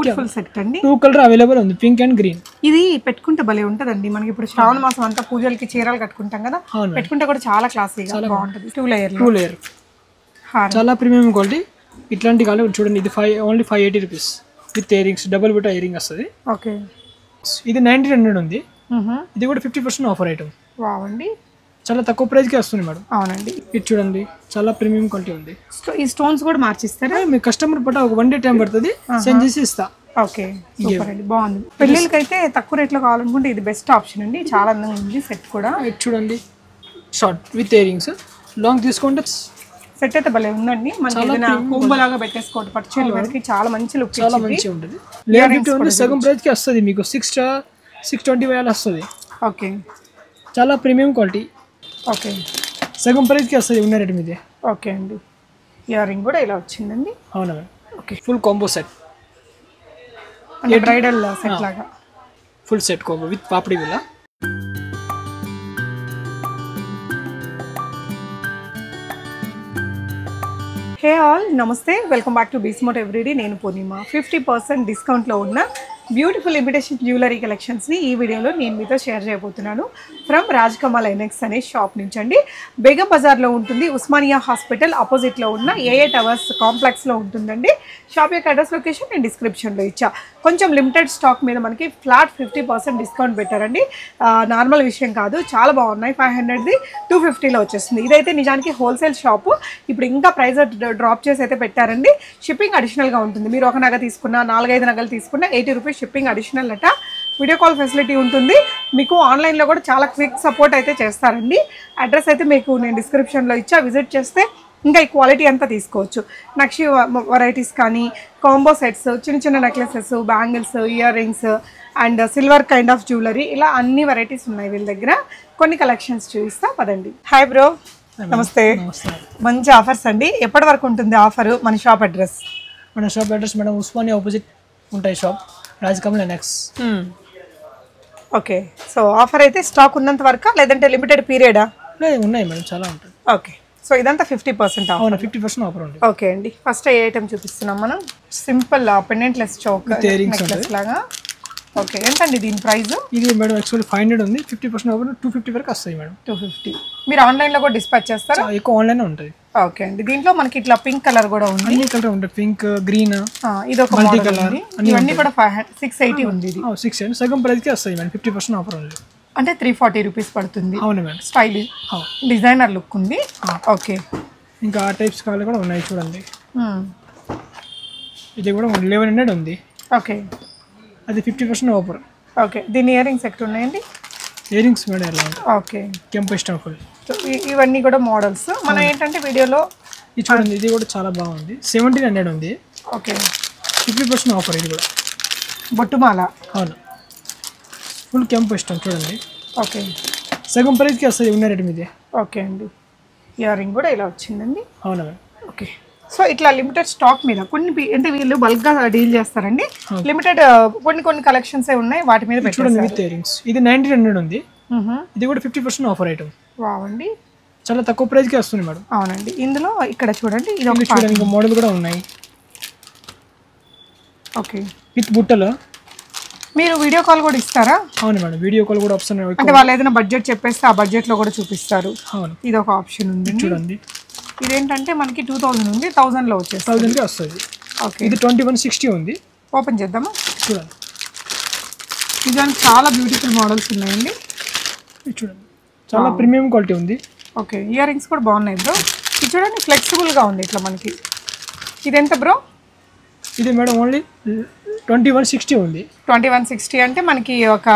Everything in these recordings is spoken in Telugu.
బ్యూటిఫుల్ సెట్ అండి. టూ కలర్ అవైలబుల్ ఉంది పింక్ అండ్ గ్రీన్ ఇది పెట్టుకుంటే భలే ఉంటదండి. మనకి ఇప్పుడు శ్రావణ మాసం అంతా పూజలకి చీరలు కట్టుకుంటాం కదా. పెట్టుకుంటే కూడా చాలా క్లాసీగా బాగుంటది. టూ లేయర్ టూ లేయర్ చాలా ప్రీమియం క్వాలిటీ ఇట్లాంటి కావాలి చూడండి ఇది five only five eighty rupees with earrings double beta earring వస్తుంది. ఓకే ఇది నైన్టీన్ హండ్రెడ్ ఉంది. ఇది కూడా ఫిఫ్టీ పర్సెంట్ ఆఫర్ ఐటమ్ బాగుండి చాలా తక్కువ ప్రైస్కి వస్తుంది మేడం. అవునండి. ఇది చూడండి చాలా ప్రీమియం క్వాలిటీ ఉంది. ఈ స్టోన్స్ కూడా మార్చిస్తారా? మీ కస్టమర్ పట్ట ఒక వన్ డే టైం పడుతుంది సెండ్ చేసి ఇస్తా. ఓకే సూపర్ అండి బాగుంది. పెళ్ళిళ్ళకైతే తక్కువ రేట్లో కావాలనుకుంటే ఇది బెస్ట్ ఆప్షన్ అండి చాలా అందంగా ఉంది సెట్ కూడా. ఇది చూడండి షార్ట్ విత్ ఇయరింగ్స్ లాంగ్ తీసుకుంటే సెట్ అయితే భలే ఉందండి కుంభలాగా పెట్టేసుకోవడం పట్టుచీరలు వరకు చాలా మంచి లుక్ చాలా మంచిగా ఉంటుంది. లేయర్ ఉంది సగం ప్రైస్కి వస్తుంది మీకు సిక్స్ సిక్స్ ట్వంటీ వేల వస్తుంది. ఓకే. చాలా ప్రీమియం క్వాలిటీ ఓకే. సగం ప్రైస్కి వస్తుంది ఉన్న రేట్ మీదే. ఓకే అండి. ఇయర్ రింగ్ కూడా ఇలా వచ్చిందండి. అవునా ఓకే. ఫుల్ కాంబో సెట్ అంటే బ్రైడల్ సెట్ లాగా. ఫుల్ సెట్ కాంబో విత్ పాపడి విల్ల హే ఆల్ నమస్తే. వెల్కమ్ బ్యాక్ టు బీస్మోట్ ఎవ్రీడే నేను పూర్ణిమ. ఫిఫ్టీ పర్సెంట్ డిస్కౌంట్లో ఉన్న బ్యూటిఫుల్ ఇమిటేషన్ జ్యువెలరీ కలెక్షన్స్ని ఈ వీడియోలో నేను మీతో షేర్ చేయబోతున్నాను. ఫ్రమ్ రాజ్ కమల్ ఎనెక్స్ అనే షాప్ నుంచి అండి. బేగం బజార్లో ఉంటుంది. ఉస్మానియా హాస్పిటల్ ఆపోజిట్లో ఉన్న ఏఏ టవర్స్ కాంప్లెక్స్లో ఉంటుందండి. షాప్ యొక్క అడ్రస్ లొకేషన్ నేను డిస్క్రిప్షన్లో ఇచ్చా. కొంచెం లిమిటెడ్ స్టాక్ మీద మనకి ఫ్లాట్ ఫిఫ్టీ పర్సెంట్ డిస్కౌంట్ పెట్టారండి. నార్మల్ విషయం కాదు చాలా బాగున్నాయి. ఫైవ్ హండ్రెడ్ది టూ ఫిఫ్టీలో వచ్చేస్తుంది ఇదైతే నిజానికి హోల్సేల్ షాపు ఇప్పుడు ఇంకా ప్రైస్ డ్రాప్ చేసి అయితే పెట్టారండి. షిప్పింగ్ అడిషనల్గా ఉంటుంది. మీరు ఒక నగ తీసుకున్న నాలుగైదు నగలు తీసుకున్నా ఎయిటీ రూపీస్ షిప్పింగ్ అడిషనల్ అట వీడియో కాల్ ఫెసిలిటీ ఉంటుంది. మీకు ఆన్లైన్లో కూడా చాలా క్విక్ సపోర్ట్ అయితే చేస్తారండి. అడ్రస్ అయితే మీకు నేను డిస్క్రిప్షన్లో ఇచ్చా. విజిట్ చేస్తే ఇంకా ఈ క్వాలిటీ అంతా తీసుకోవచ్చు. నక్షి వెరైటీస్ కానీ కాంబో సెట్స్ చిన్న చిన్న necklaces bangles earrings and silver kind of jewellery ఇలా అన్ని వెరైటీస్ ఉన్నాయి వీళ్ళ దగ్గర. కొన్ని కలెక్షన్స్ చూపిస్తా పదండి. హాయ్ బ్రో నమస్తే. మంచి ఆఫర్స్ అండి. ఎప్పటి వరకు ఉంటుంది ఆఫర్ మన షాప్ అడ్రస్ మన shop address madam Osmania opposite ఉంటాయి shop Raj Kamal next okay so offer అయితే స్టాక్ ఉన్నంత వరకు లేదంటే లిమిటెడ్ పీరియడా ఉన్నాయి మేడం చాలా ఉంటుంది ఓకే సో ఇదంతా ఫిఫ్టీ పర్సెంట్ అవునా ఫిఫ్టీ పర్సెంట్ ఆఫర్ ఉంది. ఓకే అండి. ఫస్ట్ ఏ ఐటమ్ చూపిస్తున్నాం మనం. సింపుల్ పెండెంట్లెస్ చౌక్ earrings నెక్లెస్ లాగా. ఓకే ఎంతండి దీని ప్రైస్ ఇది మేడం యాక్చువల్లీ ఫైవ్ హండ్రెడ్ ఉంది. Fifty percent offer two fifty వరకు వస్తాయి మేడం. టూ ఫిఫ్టీ మీరు ఆన్లైన్లో కూడా డిస్పాచ్ చేస్తారా? ఎక్కువ ఆన్లైన్ ఉంటుంది ఓకే అండి. దీంట్లో మనకి ఇట్లా పింక్ కలర్ కూడా ఉంది. అన్ని కలర్ ఉంటాయి. పింక్ గ్రీన్ ఇది ఒక colour, ఉంది. ఇవన్నీ కూడా ఫైవ్ సిక్స్ ఎయిటీ ఉంది ఇది. సిక్స్ అండ్ సగం ప్రైస్కి వస్తాయి మేడం. ఫిఫ్టీ పర్సెంట్ ఆఫర్ ఉంది. అంటే త్రీ ఫార్టీ రూపీస్ పడుతుంది. అవును మేడం. స్టైల్ డిజైనర్ లుక్ ఉంది. ఓకే ఇంకా ఆ టైప్స్ కావాలి కూడా ఉన్నాయి చూడండి. ఇది కూడా లెవెన్ హండ్రెడ్ ఉంది. ఓకే అది ఫిఫ్టీ పర్సెంట్ ఆఫర్ ఓకే దీని ఇయర్ రింగ్స్ ఎక్కడ ఉన్నాయండి? ఇయరింగ్స్ మేడం ఎలా ఉంటాయి ఓకే కెంపు ఇష్టం ఫుల్ ఇవన్నీ కూడా మోడల్స్ మనం ఏంటంటే వీడియోలో ఇది చూడండి ఇది కూడా చాలా బాగుంది. సెవెంటీన్ హండ్రెడ్ ఉంది. ఓకే ఫిఫ్టీ పర్సెంట్ ఆఫర్ ఇది కూడా. బొట్టుమాల. అవును. ఫుల్ కెంపు ఇష్టం చూడండి. ఓకే. సగం ప్రైస్కి వస్తుంది ఉన్న రేట్ మీదే. ఓకే అండి. ఇయర్ రింగ్ కూడా ఇలా వచ్చిందండి. అవునా మేడం? ఓకే. సో ఇట్లా లిమిటెడ్ స్టాక్ మీద కొన్ని అంటే వీళ్ళు బల్క్గా డీల్ చేస్తారండి. లిమిటెడ్ కొన్ని కొన్ని కలెక్షన్స్ ఉన్నాయి వాటి మీద చూడండి విత్ ఇయరింగ్స్. ఇది నైన్టీన్ హండ్రెడ్ ఉంది. ఇది కూడా ఫిఫ్టీ పర్సెంట్ ఆఫర్ ఐటమ్ బాగుండి చాలా తక్కువ ప్రైస్కి వస్తుంది మేడం. అవునండి. ఇందులో ఇక్కడ చూడండి ఇది ఒక చూడండి మోడల్ కూడా ఉన్నాయి. ఓకే. విత్ బుట్టలు. మీరు వీడియో కాల్ కూడా ఇస్తారా? అవును మేడం వీడియో కాల్ కూడా ఆప్షన్ అంటే వాళ్ళు ఏదైనా బడ్జెట్ చెప్పేస్తే ఆ బడ్జెట్లో కూడా చూపిస్తారు. అవును. ఇది ఒక ఆప్షన్ ఉంది. చూడండి. ఇదేంటంటే మనకి టూ థౌజండ్ ఉంది థౌజండ్లో వచ్చేస్తుంది. థౌజండ్కి వస్తుంది. ఓకే ఇది ట్వంటీ వన్ సిక్స్టీ ఉంది. ఓపెన్ చేద్దామా? చూడండి. నిజానికి చాలా బ్యూటిఫుల్ మోడల్స్ ఉన్నాయండి. ఇది చూడండి. చాలా ప్రీమియం క్వాలిటీ ఉంది. ఓకే ఇయర్ రింగ్స్ కూడా బాగున్నాయి బ్రో ఇది చూడండి ఫ్లెక్సిబుల్గా ఉంది ఇట్లా మనకి. ఇది ఎంత బ్రో ఇది madam only twenty one sixty ఉంది. ట్వంటీ వన్ సిక్స్టీ అంటే మనకి ఒక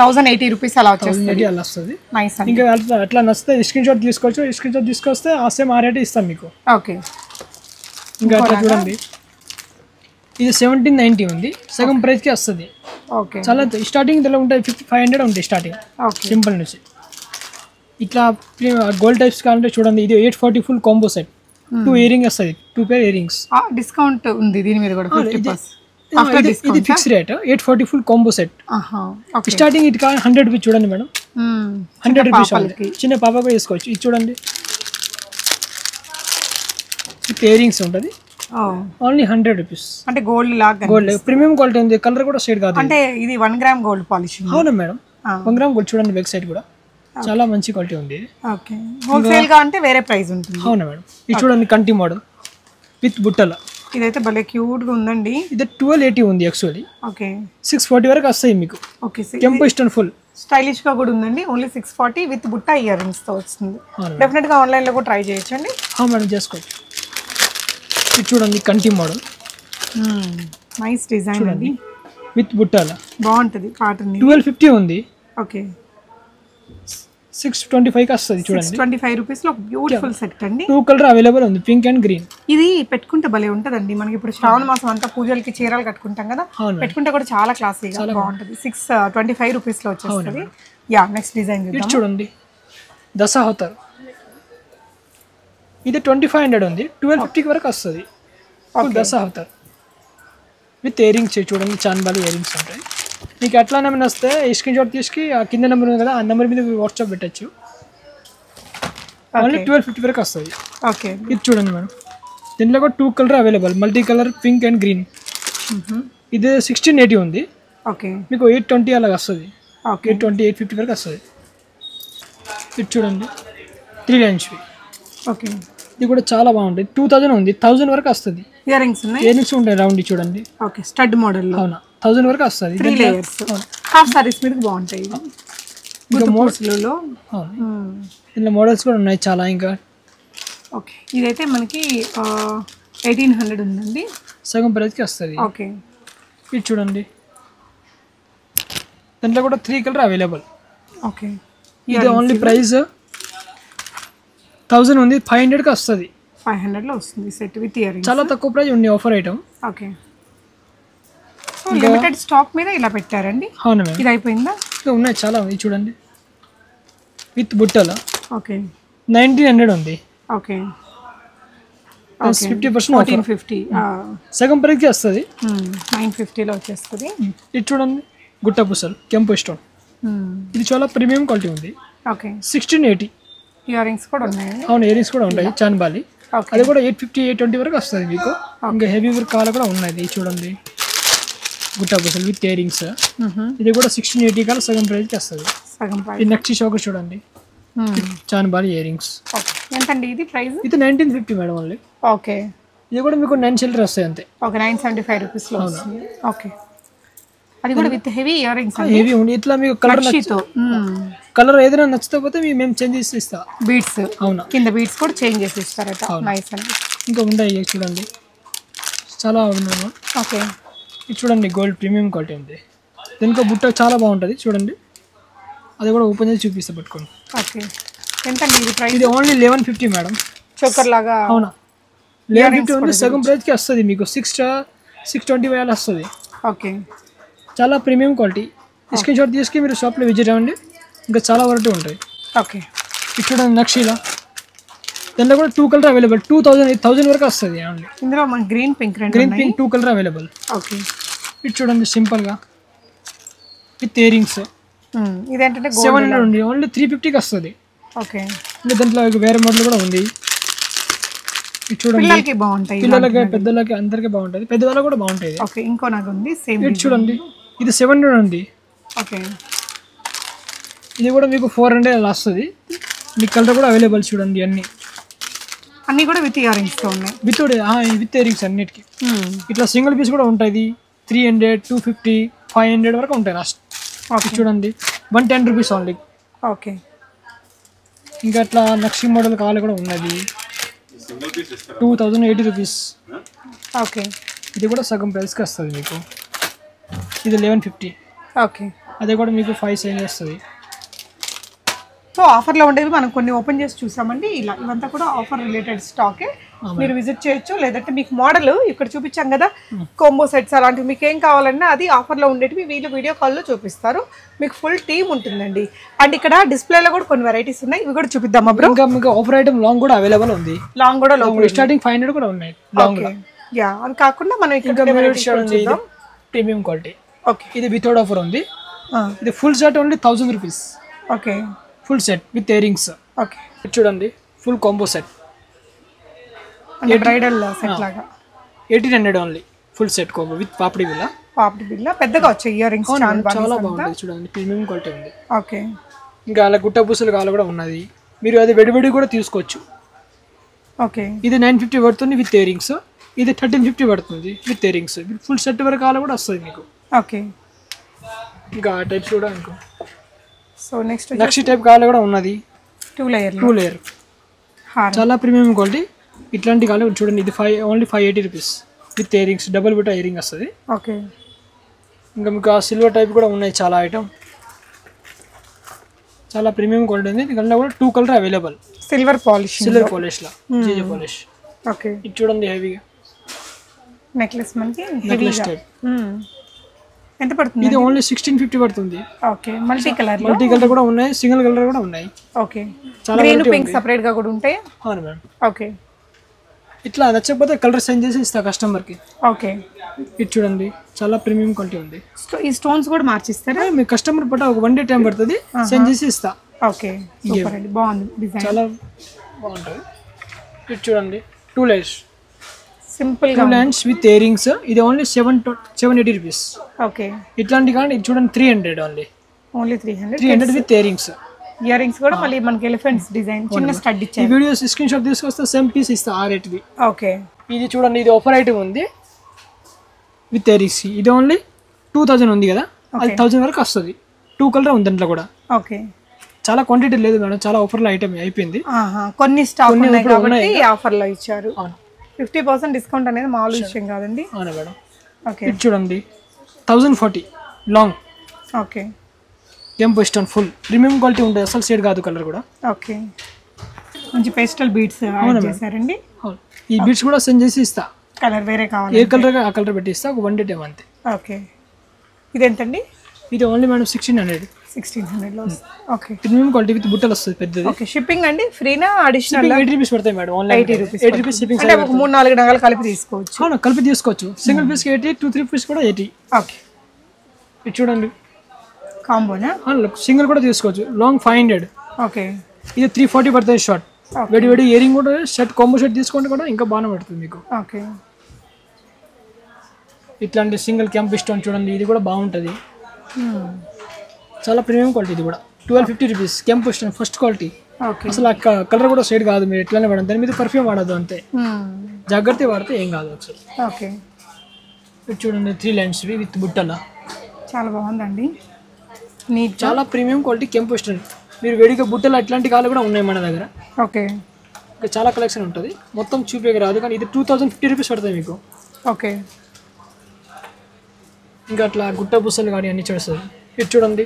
థౌజండ్ ఎయిటీ రూపీస్ అలా వచ్చేస్తుంది. అలా వస్తుంది. నైస్ ఇంకా అట్లా అట్లా నచ్చితే స్క్రీన్ షాట్ తీసుకోవచ్చు. స్క్రీన్ షాట్ తీసుకొస్తే ఆ సేమ్ ఆ రేటే ఇస్తాం మీకు. ఓకే. ఇంకా అట్లా చూడండి. ఇది సెవెంటీన్ నైంటీ ఉంది. సగం ప్రైస్కి వస్తుంది. ఓకే. చాలా స్టార్టింగ్ ఇలా ఉంటాయి. ఫిఫ్టీ ఫైవ్ హండ్రెడ్ ఉంటాయి స్టార్టింగ్ ఓకే. సింపుల్ నుంచి. ఇట్లా గోల్డ్ టైప్స్ కావాలంటే చూడండి. ఇది eight forty full combo set two earring వస్తుంది టూ పేర్ ఇయరింగ్స్. డిస్కౌంట్ ఉంది దీని మీద కూడా ఇది fix rate eight forty full combo set starting ఇది కావాలి హండ్రెడ్ రూపీస్ చూడండి మేడం. హండ్రెడ్ రూపీస్ చిన్న పాప కూడా తీసుకోవచ్చు. ఇది చూడండి. విత్ ఇయరింగ్స్ ఉంటుంది. ఓన్లీ హండ్రెడ్ రూపీస్ అంటే గోల్డ్ లాగా గోల్డ్ ప్రీమియం క్వాలిటీ ఉంది. కలర్ కూడా షేడ్ కాదు అంటే ఇది. వన్ గ్రామ్ గోల్డ్ పాలిషింగ్ అవునా మేడం. వన్ గ్రామ్ గోల్డ్ చూడండి వెబ్ సైట్ కూడా. చాలా మంచి క్వాలిటీ ఉంది. ఓకే హోల్సేల్గా అంటే వేరే ప్రైస్ ఉంటుంది. అవునా మేడం? ఇది చూడండి కంటి మోడల్ విత్ బుట్టల. ఇదైతే భలే క్యూట్గా ఉందండి. ఇది ట్వెల్వ్ ఎయిటీ ఉంది యాక్చువల్లీ ఓకే సిక్స్ ఫార్టీ వరకు వస్తాయి మీకు. ఓకే టెంపో ఇస్టన్ ఫుల్ స్టైలిష్గా కూడా ఉందండి. ఓన్లీ సిక్స్ ఫార్టీ విత్ బుట్ట ఇయర్ రింగ్స్తో వస్తుంది. డెఫినెట్గా ఆన్లైన్లో కూడా ట్రై చేయొచ్చండి. మేడం చేసుకోవచ్చు ఇది చూడండి కంటి మోడల్. నైస్ డిజైన్ అండి. విత్ బుట్టాల. బాగుంటది కాటన్ ట్వెల్వ్ ఫిఫ్టీ ఉంది. ఓకే సిక్స్ ట్వంటీ ఫైవ్కి వస్తుంది చూడండి. ట్వంటీ ఫైవ్ రూపీస్లో బ్యూటిఫుల్ సెట్ అండి. టూ కలర్ అవైలబుల్ ఉంది పింక్ అండ్ గ్రీన్ ఇది పెట్టుకుంటే భలే ఉంటదండి. మనకి ఇప్పుడు శ్రావణ మాసం అంతా పూజలకి చీరలు కట్టుకుంటాం కదా. పెట్టుకుంటే కూడా చాలా క్లాసీగా బాగుంటది. సిక్స్ ట్వంటీ ఫైవ్ రూపీస్లో వచ్చేస్తుంది. యా నెక్స్ట్ డిజైన్ ఇది చూడండి. దశ అవుతారు ఇది ట్వంటీ ఫైవ్ హండ్రెడ్ ఉంది ట్వెల్వ్ ఫిఫ్టీకి వరకు వస్తుంది. దశ అవుతారు విత్ ఇయరింగ్స్ చూడండి చాన్బాలి ఇయరింగ్స్ ఉంటాయి. మీకు ఎట్లా నెంబర్ వస్తే స్క్రీన్ షాట్ తీసుకు ఆ కింద నెంబర్ ఉంది కదా ఆ నెంబర్ మీద వాట్సాప్ పెట్టచ్చు. ఓన్లీ ట్వెల్వ్ ఫిఫ్టీ వరకు వస్తుంది ఓకే. ఇది చూడండి మేడం. దీంట్లో కూడా two colour available multi colour pink and green ఇది సిక్స్టీన్ ఎయిటీ ఉంది. ఓకే. మీకు ఎయిట్ ట్వంటీ అలాగ వస్తుంది. Okay. Eight twenty eight fifty వరకు వస్తుంది. ఇది చూడండి. త్రీ లైన్స్వి ఓకే. ఇది కూడా చాలా బాగుంటుంది. టూ థౌజండ్ ఉంది. థౌజండ్ వరకు వస్తుంది. ఇయర్ రింగ్స్ ఉన్నాయి? ఇయరింగ్స్ ఉంటాయి రౌండ్ చూడండి. ఓకే. స్టడ్ మోడల్ అవునా? థౌజండ్ వరకు వస్తుంది. త్రీ లేయర్స్ హాఫ్ సారీస్ మీద బాగుంటాయి. ఇంకా మోడల్స్ పూసలలో అవును ఇందులో మోడల్స్ కూడా ఉన్నాయి చాలా ఇంకా. ఓకే. ఇదైతే మనకి ఎయిటీన్ హండ్రెడ్ ఉందండి. సగం ప్రైస్కి వస్తుంది. ఓకే. ఇది చూడండి. దాంట్లో కూడా త్రీ కలర్ అవైలబుల్ ఓకే. ఇది ఓన్లీ ప్రైస్ థౌజండ్ ఉంది. ఫైవ్ హండ్రెడ్కి వస్తుంది. ఫైవ్ హండ్రెడ్లో వస్తుంది సెట్ విత్ ఇయర్ చాలా తక్కువ ప్రైస్ ఉంది offer item okay. So limited stock మీద ఇలా పెట్టారండి. అవును ఇది అయిపోయిందా ఇంకా ఉన్నాయి చాలా ఇది చూడండి. విత్ బుట్టల? ఓకే. నైన్టీన్ హండ్రెడ్ ఉంది. Okay. Fifty percent fourteen fifty సగం ప్రైస్కి వస్తుంది. నైన్ ఫిఫ్టీలో వచ్చేస్తుంది. ఇది చూడండి గుట్ట పుసలు కెంపు స్టోన్. ఇది చాలా ప్రీమియం క్వాలిటీ ఉంది. Okay. Sixteen eighty earrings కూడా ఉన్నాయండి. అవును ఇయరింగ్స్ కూడా ఉంటాయి చాన్బాలి. అది కూడా ఎయిట్ ఫిఫ్టీ ఎయిట్ ట్వంటీ వరకు వస్తుంది మీకు. ఇంకా హెవీ వర్క్ కావాలి కూడా ఉన్నాయి ఇది చూడండి. గుట్ట పుసలు విత్ ఇయరింగ్స్ ఇది కూడా సిక్స్టీన్ ఎయిటీ కాల సగం ప్రైస్కి వస్తుంది. సగం ప్రైస్ ఇది నెక్స్ట్ షోక్ చూడండి. Chandbali earrings okay. ఎంతండి ఇది ప్రైస్? ఇది nineteen fifty madam only okay. ఇది కూడా మీకు నైన్ చిల్లర వస్తాయి అంతే. ఓకే నైన్ సెవెంటీ ఫైవ్ వస్తుంది. ఓకే. అది కూడా విత్ హెవీ ఇయర్ రింగ్స్ అండి హెవీ ఉంది. ఇట్లా మీకు కలర్ కలర్ ఏదైనా నచ్చకపోతే మీ- మేము చేంజ్ చేసి ఇస్తా. బీడ్స్ అవునా. కింద బీడ్స్ కూడా చేంజ్ చేసి ఇస్తారట. నైస్ అండి. ఇంకా ఇవి చూడండి. చాలా ఉన్నాయి ఓకే. ఇది చూడండి గోల్డ్ ప్రీమియం క్వాలిటీ ఉంది. దీనికి బుట్ట చాలా బాగుంటుంది చూడండి. అది కూడా ఓపెన్ చేసి చూపిస్తా పట్టుకోండి ఓకే. ఎంతండి ఇది ప్రైస్ ఇది only eleven fifty madam choker లాగా అవునా. లెవెన్ ఫిఫ్టీ ఉంది సగం ప్రైస్కి వస్తుంది మీకు. సిక్స్ సిక్స్ ట్వంటీ వేల వస్తుంది. ఓకే. చాలా ప్రీమియం క్వాలిటీ స్క్రీన్ షాట్ తీసుకుని మీరు షాప్లో విజిట్ అవ్వండి. ఇంకా చాలా వరకు ఉంటాయి. ఓకే. ఇది చూడండి నక్షీలా దాంట్లో కూడా two colour available two thousand eight thousand వరకు వస్తుంది ఓన్లీ ఇందులో మన green pink green pink two colour available okay ఇది చూడండి సింపుల్గా విత్ ఇయరింగ్స్ ఇదేంటంటే సెవెన్ హండ్రెడ్ ఉంది. ఓన్లీ త్రీ ఫిఫ్టీకి వస్తుంది. ఓకే ఇంకా దాంట్లో వేరే మోడల్ కూడా ఉంది. ఇది చూడండి. పిల్లలకి బాగుంటాయి పిల్లలకి పెద్దలకి అందరికీ బాగుంటుంది పెద్దవాళ్ళకి కూడా బాగుంటుంది ఓకే ఇంకో నాకు ఉంది. సేమ్ ఇది చూడండి. ఇది సెవెన్ హండ్రెడ్ ఉంది. ఓకే ఇది కూడా మీకు ఫోర్ హండ్రెడ్ అలా వస్తుంది. మీ కలర్ కూడా అవైలబుల్ చూడండి అన్ని. అన్నీ కూడా విత్ ఇయర్ రింగ్స్తో ఉన్నాయి. విత్ విత్ ఇయరింగ్స్ అన్నిటికీ. ఇట్లా సింగిల్ పీస్ కూడా ఉంటుంది three hundred two fifty five hundred వరకు ఉంటాయి లాస్ట్ ఓకే చూడండి. One ten rupees only okay. ఇంకా అట్లా నక్షి మోడల్ కావాలి కూడా ఉన్నది. Two thousand eighty rupees okay. ఇది కూడా సగం ప్రైస్కి వస్తుంది మీకు. ఇది లెవెన్ ఫిఫ్టీ ఓకే. అది కూడా మీకు ఫైవ్ సెవెన్ వస్తుంది సో ఆఫర్లో ఉండేవి మనం కొన్ని ఓపెన్ చేసి చూసామండి. ఇలా ఇవంతా కూడా ఆఫర్ రిలేటెడ్ స్టాకే. మీరు విజిట్ చేయొచ్చు. లేదంటే మీకు మోడల్ ఇక్కడ చూపించాం కదా కోంబో సెట్స్ అలాంటివి. మీకు ఏం కావాలన్నా అది ఆఫర్లో ఉండేటివి వీళ్ళు వీడియో కాల్లో చూపిస్తారు. మీకు ఫుల్ టీమ్ ఉంటుందండి. అండ్ ఇక్కడ డిస్ప్లేలో కూడా కొన్ని వెరైటీస్ ఉన్నాయి. ఇవి కూడా చూపిద్దామా బ్రో? ఇంకా మీకు ఆఫర్ ఐటమ్ లాంగ్ కూడా అవైలబుల్ ఉంది. లాంగ్ కూడా లోపల స్టార్టింగ్ ఫైవ్ హండ్రెడ్ కూడా ఉన్నాయి. లాంగ్ యా అది కాకుండా మనం ఇంకా ప్రీమియం క్వాలిటీ ఓకే ఇది వితౌట్ ఆఫర్ ఉంది. ఇది full set only thousand rupees okay full set with earrings okay చూడండి full combo set bridal set లాగా. Eighteen hundred only full set combo with పాపిడి బిల్ల పాపిడి బిల్ల పెద్దగా వచ్చాయి ఇయర్ రింగ్స్ అవును, చాలా బాగుంటుంది చూడండి. ప్రీమియం క్వాలిటీ ఉంది. ఓకే ఇంకా అలా గుట్ట పూసలు కాలు కూడా ఉన్నది. మీరు అది వెడివెడి కూడా తీసుకోవచ్చు. ఓకే ఇది నైన్ ఫిఫ్టీ పడుతుంది విత్ ఇయరింగ్స్ ఇది థర్టీన్ ఫిఫ్టీ పడుతుంది విత్ ఇయరింగ్స్ ఫుల్ సెట్ వరకు కాలు కూడా వస్తుంది మీకు. ఓకే ఇంకా ఆ టైప్స్ కూడా ఇంకో సో నెక్స్ట్ నక్షి టైప్ కాలు కూడా ఉన్నది. టూ లేయర్ టూ లేయర్ చాలా ప్రీమియం క్వాలిటీ ఇట్లాంటి కాలు చూడండి ఇది five only five eighty rupees with earrings double beta earring వస్తుంది. ఓకే ఇంకా మీకు ఆ సిల్వర్ టైప్ కూడా ఉన్నాయి చాలా ఐటమ్ చాలా ప్రీమియం క్వాలిటీ ఉంది. దీనికన్నా కూడా two colour available silver polish silver పాలిష్లో GJ polish okay ఇది చూడండి హెవీగా నెక్లెస్ మనకి నెక్లెస్ హెవీగా టైప్ ఎంత పడుతుంది ఇది ఓన్లీ సిక్స్టీన్ ఫిఫ్టీ పడుతుంది. Okay multi colour multi colour కూడా ఉన్నాయి సింగిల్ కలర్ కూడా ఉన్నాయి. ఓకే చాలా గ్రీన్ పింక్ సపరేట్గా కూడా ఉంటాయి? అవును మేడం. ఓకే ఇట్లా నచ్చకపోతే కలర్ సెండ్ చేసి ఇస్తా కస్టమర్కి ఓకే ఇది చూడండి చాలా ప్రీమియం క్వాలిటీ ఉంది. ఈ స్టోన్స్ కూడా మార్చిస్తారా? మీ కస్టమర్ పట్ట ఒక వన్ డే టైం పడుతుంది సెండ్ చేసి ఇస్తా. ఓకే సూపర్ అండి. బాగుంది డిజైన్. చాలా బాగుంటుంది. ఇది చూడండి two lines simple lines with earrings ఇది only seven seven eighty rupees okay ఇట్లాంటి కానీ ఇది చూడండి three hundred only only three hundred three hundred with earrings earrings కూడా మళ్ళీ మనకి ఎలిఫెంట్స్ డిజైన్ చిన్న స్టడ్ ఈ ఇచ్చారు. వీడియోస్ స్క్రీన్ షాట్ తీసుకొస్తే సేమ్ పీస్ ఇస్తా ఆ రేట్ది ఓకే ఇది చూడండి ఇది ఆఫర్ ఐటమ్ ఉంది. విత్ ఇయరింగ్స్ ఇది ఓన్లీ టూ థౌజండ్ ఉంది కదా? అది థౌజండ్ వరకు వస్తుంది. టూ కలర్ ఉంది దాంట్లో కూడా. ఓకే చాలా క్వాంటిటీ లేదు మేడం చాలా ఆఫర్లో ఐటమ్ అయిపోయింది. కొన్ని స్టాక్ ఉన్నాయి కాబట్టి ఆఫర్లో ఇచ్చారు. ఫిఫ్టీ పర్సెంట్ డిస్కౌంట్ అనేది మామూలు విషయం కాదండి. అవునా మేడం? ఓకే. ఇది చూడండి. Thousand forty. Long okay. Tempo stone full premium quality ఉంటుంది అసలు షేడ్ కాదు కలర్ కూడా. ఓకే. మంచి పేస్టల్ బీడ్స్ చేశారండి. ఈ బీట్స్ కూడా సెండ్ చేసి ఇస్తా. కలర్ వేరే కావాలి. ఏ కలర్ ఆ కలర్ పెట్టి ఇస్తా? ఒక వన్ డే టైం అంతే. ఓకే. ఇదెంతండి? ఇది only madam sixteen hundred sixteen హండ్రెడ్లో ఓకే ప్రీమియం క్వాలిటీ విత్ బుట్టలు వస్తుంది పెద్దది. ఓకే షిప్పింగ్ అండి? ఫ్రీనా అడిషనల్ ఎయిటీ రూపీస్ పడతాయి madam online eighty rupees eighty rupees shipping అంటే ఒక మూడు నాలుగు నగలు కలిపి తీసుకోవచ్చు. అవును కలిపి తీసుకోవచ్చు. సింగిల్ పీస్కి ఎయిటీ టూ త్రీ పీస్ కూడా ఎయిటీ ఓకే ఇది చూడండి. కాంబోనా సింగిల్ కూడా తీసుకోవచ్చు. లాంగ్ ఫైవ్ హండ్రెడ్ ఓకే ఇది త్రీ ఫార్టీ పడుతుంది షార్ట్ వేడి వేడి ఇయరింగ్ కూడా షర్ట్ కాంబో షర్ట్ తీసుకుంటే కూడా ఇంకా బాగానే పడుతుంది మీకు. ఓకే ఇట్లాంటి సింగిల్ క్యాంప్ స్టోన్ చూడండి ఇది కూడా బాగుంటుంది. చాలా ప్రీమియం క్వాలిటీ ఇది కూడా. ట్వెల్వ్ ఫిఫ్టీ రూపీస్ క్యాంప్ స్టోన్ ఫస్ట్ క్వాలిటీ అసలు ఆ కలర్ కూడా షేడ్ కాదు మీరు ఎట్లానే వాడండి. దాని మీద పర్ఫ్యూమ్ వాడదు అంతే. జాగ్రత్త వాడితే ఏం కాదు ఒకసారి ఓకే ఇది చూడండి త్రీ లైన్స్ విత్ బుట్టల. చాలా బాగుందండి. నీట్ చాలా ప్రీమియం క్వాలిటీ కెంపు స్టోన్ మీరు వేడిగా బుట్టలు అట్లాంటి కాలు కూడా ఉన్నాయి మన దగ్గర. ఓకే ఇంకా చాలా కలెక్షన్ ఉంటుంది. మొత్తం చూపే రాదు కానీ ఇది టూ థౌజండ్ ఫిఫ్టీ రూపీస్ పడుతుంది మీకు. ఓకే ఇంకా అట్లా గుట్ట బుస్సలు కానీ అన్ని చేస్తుంది ఇది చూడండి.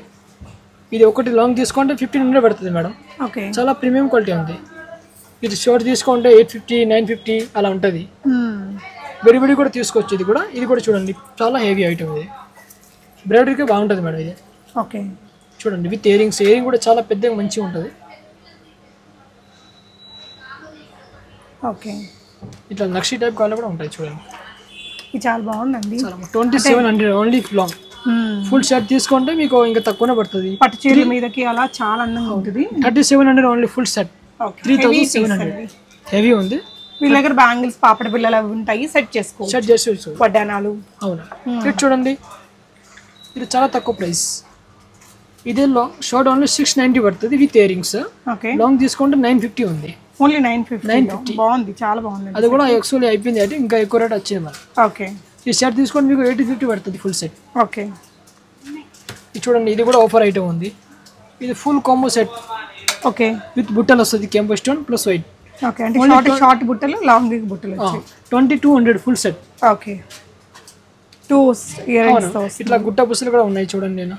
ఇది ఒకటి లాంగ్ తీసుకుంటే ఫిఫ్టీన్ హండ్రెడ్ పడుతుంది మేడం. ఓకే. చాలా ప్రీమియం క్వాలిటీ ఉంది. ఇది షార్ట్ తీసుకుంటే ఎయిట్ ఫిఫ్టీ నైన్ ఫిఫ్టీ అలా ఉంటుంది. విడి కూడా తీసుకోవచ్చు ఇది కూడా. ఇది కూడా చూడండి చాలా హెవీ ఐటమ్ ఇది. బ్రైడరీకి బాగుంటుంది మేడం ఇది. ఓకే. చూడండి విత్ ఇయరింగ్స్ ఇయరింగ్ కూడా చాలా పెద్దగా మంచిగా ఉంటుంది. ఓకే. ఇట్లా నక్షి టైప్ కావాలి కూడా ఉంటాయి చూడండి. ఇది చాలా బాగుందండి. Twenty seven hundred only long full shirt తీసుకుంటే మీకు ఇంకా తక్కువనే పడుతుంది. పట్టు చీరల మీదకి అలా చాలా అందంగా ఉంటుంది. Thirty seven hundred only full set okay three thousand seven hundred. Heavy ఉంది. వీళ్ళ దగ్గర బ్యాంగిల్స్ పాపడ పిల్లలు అవి ఉంటాయి సెట్ చేసుకోవచ్చు. షర్ట్ చేసి వడ్డానాలు. అవునా. ఇది చూడండి. ఇది చాలా తక్కువ ప్రైస్ ఇదే long short only six ninety పడుతుంది విత్ ఇయరింగ్స్ ఓకే లాంగ్ తీసుకుంటే నైన్ ఫిఫ్టీ ఉంది. ఓన్లీ నైన్ ఫిఫ్టీ బాగుంది చాలా బాగుందండి అది కూడా యాక్చువల్లీ అయిపోయింది అయితే ఇంకా ఎక్కువ రేట్ వచ్చింది మరి. ఓకే ఈ షర్ట్ తీసుకుంటే మీకు ఎయిటీ ఫిఫ్టీ పడుతుంది ఫుల్ సెట్ ఓకే. ఇది చూడండి ఇది కూడా ఆఫర్ ఐటమ్ ఉంది. ఇది full combo set okay. With బుట్టలు వస్తుంది కెంపో స్టోన్ ప్లస్ వైట్ ఓకే అంటే షార్ట్ షార్ట్ బుట్టలు లాంగ్ బుట్టలు twenty two hundred full set okay. Two year ఇట్లా గుట్ట పుస్తలు కూడా ఉన్నాయి చూడండి నేను.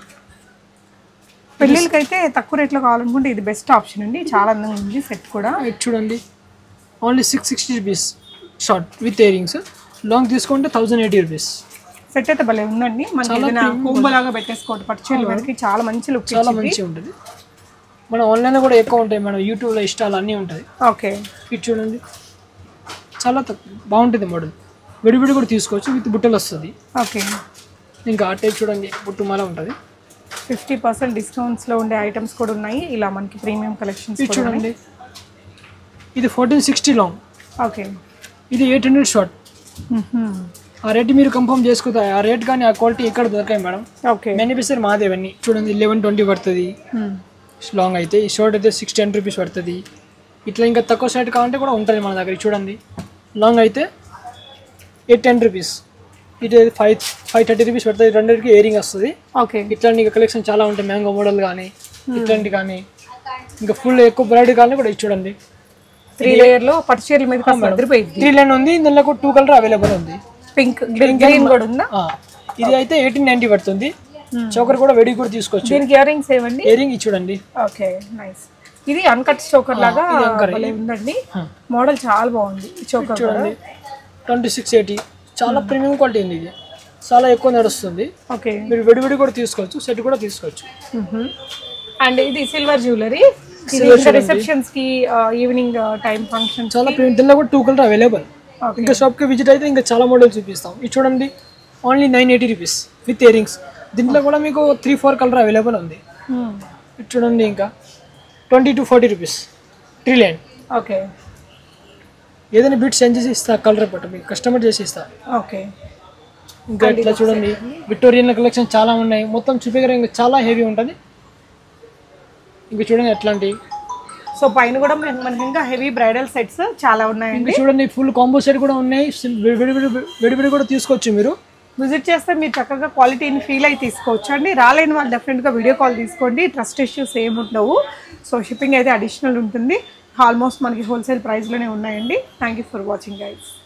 పెళ్ళిళ్ళకైతే తక్కువ రేట్లో కావాలనుకుంటే ఇది బెస్ట్ ఆప్షన్ అండి. చాలా అందంగా ఉంది సెట్ కూడా. ఇది చూడండి. Only six sixty rupees short with earrings long తీసుకుంటే థౌజండ్ ఎయిటీ రూపీస్ సెట్ అయితే భలే ఉందండి. మనకి ఏదైనా లాగా పెట్టేసుకోవడం పట్టు చీరల మీదకి చాలా మంచి లుక్ చాలా మంచిగా ఉంటుంది. మన ఆన్లైన్లో కూడా ఎక్కువ ఉంటాయి మన యూట్యూబ్లో ఇష్టాలు అన్నీ ఉంటాయి. ఓకే ఇది చూడండి. చాలా తక్కువ బాగుంటుంది మోడల్ విడివిడి కూడా తీసుకోవచ్చు. విత్ బుట్టలు వస్తుంది. ఓకే ఇంకా ఆ టైప్ చూడండి. బుట్టుమాల ఉంటుంది. ఫిఫ్టీ పర్సెంట్ డిస్కౌంట్స్లో ఉండే ఐటమ్స్ కూడా ఉన్నాయి. ఇలా మనకి ప్రీమియం కలెక్షన్స్ ఇది చూడండి. ఇది ఫోర్టీన్ సిక్స్టీ లాంగ్ ఓకే ఇది ఎయిట్ హండ్రెడ్ షార్ట్ ఆ రేట్ మీరు కన్ఫర్మ్ చేసుకుంటారు ఆ రేట్ కానీ ఆ క్వాలిటీ ఎక్కడ దొరకాయి మేడం. ఓకే. మ్యానుఫ్యాక్చర్ మాదే ఇవన్నీ. చూడండి లెవెన్ ట్వంటీ పడుతుంది. లాంగ్ అయితే. ఈ షార్ట్ అయితే సిక్స్ టెన్ రూపీస్ పడుతుంది. ఇట్లా ఇంకా తక్కువ షర్ట్ కావాలంటే కూడా ఉంటుంది మన దగ్గర చూడండి. లాంగ్ అయితే ఎయిట్ టెన్ రూపీస్ ఇటు ఫైవ్ ఫైవ్ థర్టీ రూపీస్ పడుతుంది. రెండింటికి ఇయరింగ్ వస్తుంది. ఓకే. ఇట్లాంటి ఇంకా కలెక్షన్ చాలా ఉంటాయి. మ్యాంగో మోడల్ కానీ ఇట్లాంటి కానీ ఇంకా ఫుల్ ఎక్కువ బ్రైడ్ కానీ కూడా చూడండి. త్రీ లేయర్లో పట్టు చీరల మీద అదిరిపోయింది. త్రీ లైన్ ఉంది. ఇందులో టూ కలర్ అవైలబుల్ ఉంది. పింక్ గ్రీన్ కూడా ఉందా? ఇది అయితే ఎయిటీన్ నైన్టీ పడుతుంది. చోకర్ కూడా వెడి కూడా తీసుకోవచ్చు దీనికి ఇయర్ రింగ్స్ ఏవండి ఇయరింగ్ ఇది చూడండి ఓకే నైస్ ఇది అన్కట్ చోకర్ లాగా ఉందండి. మోడల్ చాలా బాగుంది ఈ చోకర్ చూడండి. ట్వంటీ సిక్స్ ఎయిటీ చాలా ప్రీమియం క్వాలిటీ ఉంది ఇది. చాలా ఎక్కువ నడుస్తుంది. ఓకే మీరు విడివిడి కూడా తీసుకోవచ్చు సెట్ కూడా తీసుకోవచ్చు. అండ్ ఇది సిల్వర్ జ్యువెలరీ రిసెప్షన్స్కి ఈవినింగ్ టైం ఫంక్షన్ చాలా దీనిలో కూడా టూ కలర్ అవైలబుల్ ఇంకా షాప్కి విజిట్ అయితే ఇంకా చాలా మోడల్ చూపిస్తాం. ఇది చూడండి only nine eighty rupees with earrings దీంట్లో కూడా మీకు త్రీ ఫోర్ కలర్ అవైలబుల్ ఉంది. ఇది చూడండి ఇంకా. Twenty two forty rupees three line okay ఏదైనా బిట్ సెండ్ చేసి ఇస్తా కలర్ పట్టు. మీకు కస్టమర్ చేసి ఇస్తా. ఓకే ఇంకా ఇట్లా చూడండి. విక్టోరియన్ కలెక్షన్ చాలా ఉన్నాయి. మొత్తం చూపించగల ఇంకా చాలా హెవీ ఉంటుంది. ఇంకా చూడండి ఎట్లాంటి. సో పైన కూడా మన- మనకి ఇంకా హెవీ బ్రైడల్ సెట్స్ చాలా ఉన్నాయండి. చూడండి ఫుల్ కాంబో సెట్ కూడా ఉన్నాయి. విడివిడి కూడా తీసుకోవచ్చు మీరు. విజిట్ చేస్తే మీరు చక్కగా క్వాలిటీని ఫీల్ అయి తీసుకోవచ్చు అండి. రాలేని వాళ్ళు డెఫినెట్గా వీడియో కాల్ తీసుకోండి. ట్రస్ట్ ఇష్యూస్ ఏమి ఉండవు. సో షిప్పింగ్ అయితే అడిషనల్ ఉంటుంది. ఆల్మోస్ట్ మనకి హోల్సేల్ ప్రైస్లోనే ఉన్నాయండి. Thank you for watching guides